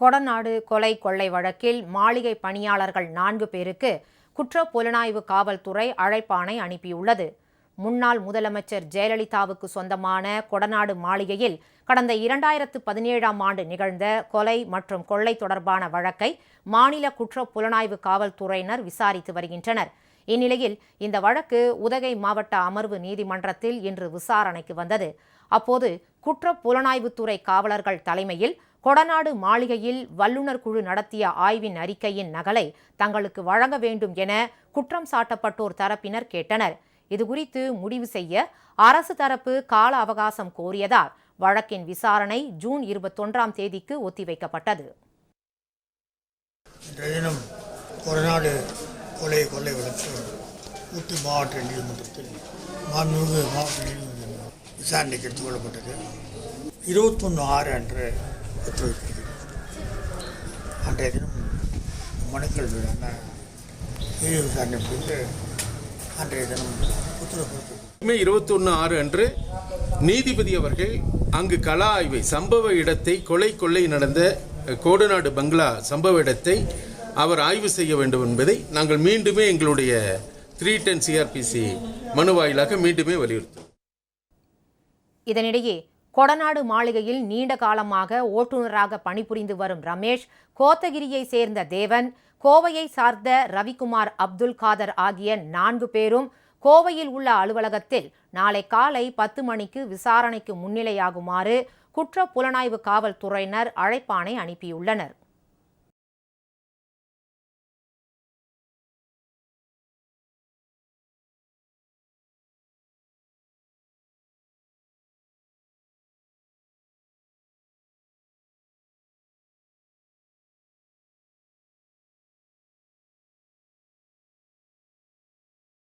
கொடநாடு கொலை கொள்ளை வழக்கில் மாளிகை பணியாளர்கள் நான்கு பேருக்கு குற்ற புலனாய்வு காவல்துறை அழைப்பானை அனுப்பியுள்ளது. முன்னாள் முதலமைச்சர் ஜெயலலிதாவுக்கு சொந்தமான கொடநாடு மாளிகையில் கடந்த இரண்டாயிரத்து பதினேழாம் ஆண்டு நிகழ்ந்த கொலை மற்றும் கொள்ளை தொடர்பான வழக்கை மாநில குற்ற புலனாய்வு காவல்துறையினர் விசாரித்து வருகின்றனர். இந்நிலையில் இந்த வழக்கு உதகை மாவட்ட அமர்வு நீதிமன்றத்தில் இன்று விசாரணைக்கு வந்தது. அப்போது குற்ற புலனாய்வுத்துறை காவலர்கள் தலைமையில் கொடநாடு மாளிகையில் வல்லுநர் குழு நடத்திய ஆய்வின் அறிக்கையின் நகலை தங்களுக்கு வழங்க வேண்டும் என குற்றம் சாட்டப்பட்டோர் தரப்பினர் கேட்டனர். இதுகுறித்து முடிவு செய்ய அரசு தரப்பு கால அவகாசம் கோரியதால் வழக்கின் விசாரணை ஜூன் இருபத்தொன்றாம் தேதிக்கு ஒத்திவைக்கப்பட்டது. தினம் கொடநாடு கொலை கொள்ளை வழக்கு ஊட்டி மாவட்ட நீதிமன்றத்தில் மாண்புமிகு மாவட்ட நீதிமன்றம் விசாரணைக்கு எடுத்துக் கொள்ளப்பட்டது இருபத்தொன்று ஆறு அன்று ஒத்துழைக்கிறது அன்றைய தினம் மனுக்கள் மீதான நீதி விசாரணை முடிந்து அன்றைய தினம் உத்தரவு மே இருபத்தொன்று ஆறு அன்று நீதிபதி அவர்கள் அங்கு கள ஆய்வை சம்பவ இடத்தை கொலை கொள்ளை நடந்த கோடநாடு பங்களா சம்பவ இடத்தை அவர் ஆய்வு செய்ய வேண்டும் என்பதை நாங்கள் மீண்டுமே எங்களுடைய த்ரீ டென் சிஆர்பிசி மனு வாயிலாக மீண்டுமே வலியுறுத்தோம் இதனிடையே கொடநாடு மாளிகையில் நீண்ட காலமாக ஓட்டுநராக பணிபுரிந்து வரும் ரமேஷ் கோத்தகிரியை சேர்ந்த தேவன் கோவையை சார்ந்த ரவிக்குமார் அப்துல் காதர் ஆகிய நான்கு பேரும் கோவையில் உள்ள அலுவலகத்தில் நாளை காலை பத்து மணிக்கு விசாரணைக்கு முன்னிலையாகுமாறு குற்ற புலனாய்வு காவல்துறையினர் அழைப்பானை அனுப்பியுள்ளனர்.